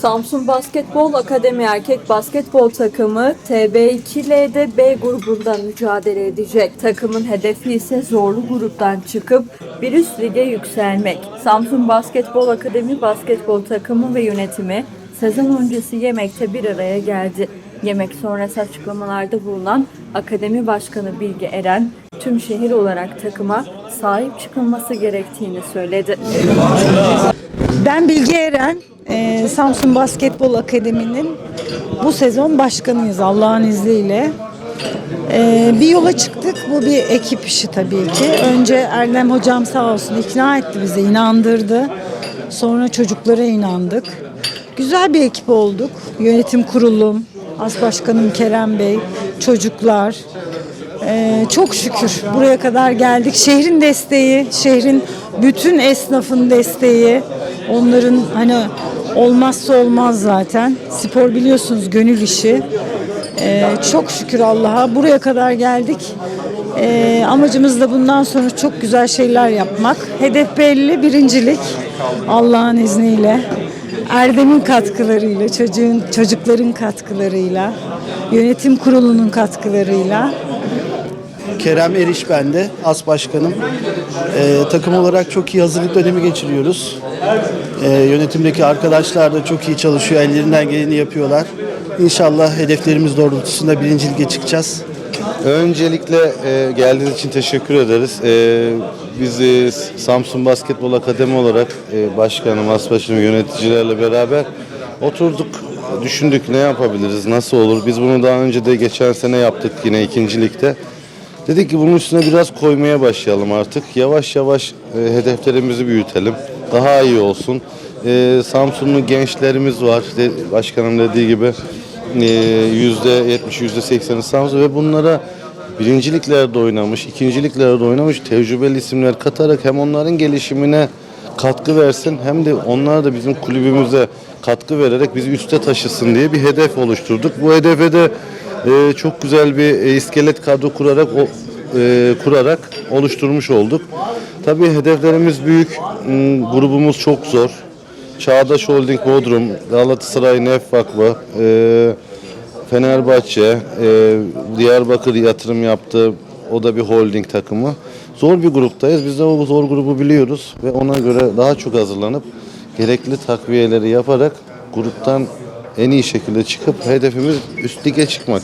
Samsun Basketbol Akademi Erkek Basketbol takımı TB2L'de B grubundan mücadele edecek. Takımın hedefi ise zorlu gruptan çıkıp bir üst lige yükselmek. Samsun Basketbol Akademi basketbol takımı ve yönetimi sezon öncesi yemekte bir araya geldi. Yemek sonrası açıklamalarda bulunan Akademi Başkanı Bilge Eren, tüm şehir olarak takıma sahip çıkılması gerektiğini söyledi. Ben Bilge Eren, eee, Samsun Basketbol Akademi'nin bu sezon başkanıyız Allah'ın izniyle. Eee, bir yola çıktık. Bu bir ekip işi tabii ki. Önce Erdem hocam sağ olsun ikna etti bizi, inandırdı. Sonra çocuklara inandık. Güzel bir ekip olduk. Yönetim kurulum, as başkanım Kerem Bey, çocuklar. Ee, çok şükür buraya kadar geldik. Şehrin desteği, şehrin bütün esnafın desteği, onların hani olmazsa olmaz zaten. Spor biliyorsunuz gönül işi. Ee, çok şükür Allah'a buraya kadar geldik. Ee, amacımız da bundan sonra çok güzel şeyler yapmak. Hedef belli, birincilik Allah'ın izniyle. Erdem'in katkılarıyla, çocuğun, çocukların katkılarıyla, yönetim kurulunun katkılarıyla Kerem Eriş ben as başkanım. Ee, takım olarak çok iyi hazırlık dönemi geçiriyoruz. Ee, yönetimdeki arkadaşlar da çok iyi çalışıyor, ellerinden geleni yapıyorlar. İnşallah hedeflerimiz doğrultusunda birinci lige çıkacağız. Öncelikle e, geldiğiniz için teşekkür ederiz. E, biz e, Samsun Basketbol Akademi olarak e, başkanım, asbaşım, yöneticilerle beraber oturduk, düşündük ne yapabiliriz, nasıl olur. Biz bunu daha önce de geçen sene yaptık yine ikincilikte. Dedik ki bunun üstüne biraz koymaya başlayalım artık. Yavaş yavaş e, hedeflerimizi büyütelim. Daha iyi olsun. E, Samsunlu gençlerimiz var. De, başkanım dediği gibi e, yüzde yetmiş, yüzde sekseni Samsun ve bunlara birinciliklerde oynamış, ikinciliklerde oynamış tecrübeli isimler katarak hem onların gelişimine katkı versin hem de onlar da bizim kulübümüze katkı vererek bizi üste taşısın diye bir hedef oluşturduk. Bu hedefe de e, çok güzel bir e, iskelet kadro kurarak o, e, kurarak oluşturmuş olduk. Tabii hedeflerimiz büyük, Hmm, grubumuz çok zor. Çağdaş Holding Bodrum, Galatasaray Nef Vakfı, e, Fenerbahçe, e, Diyarbakır yatırım yaptı. O da bir holding takımı. Zor bir gruptayız. Biz de o zor grubu biliyoruz ve ona göre daha çok hazırlanıp gerekli takviyeleri yaparak gruptan en iyi şekilde çıkıp hedefimiz üst lige çıkmak.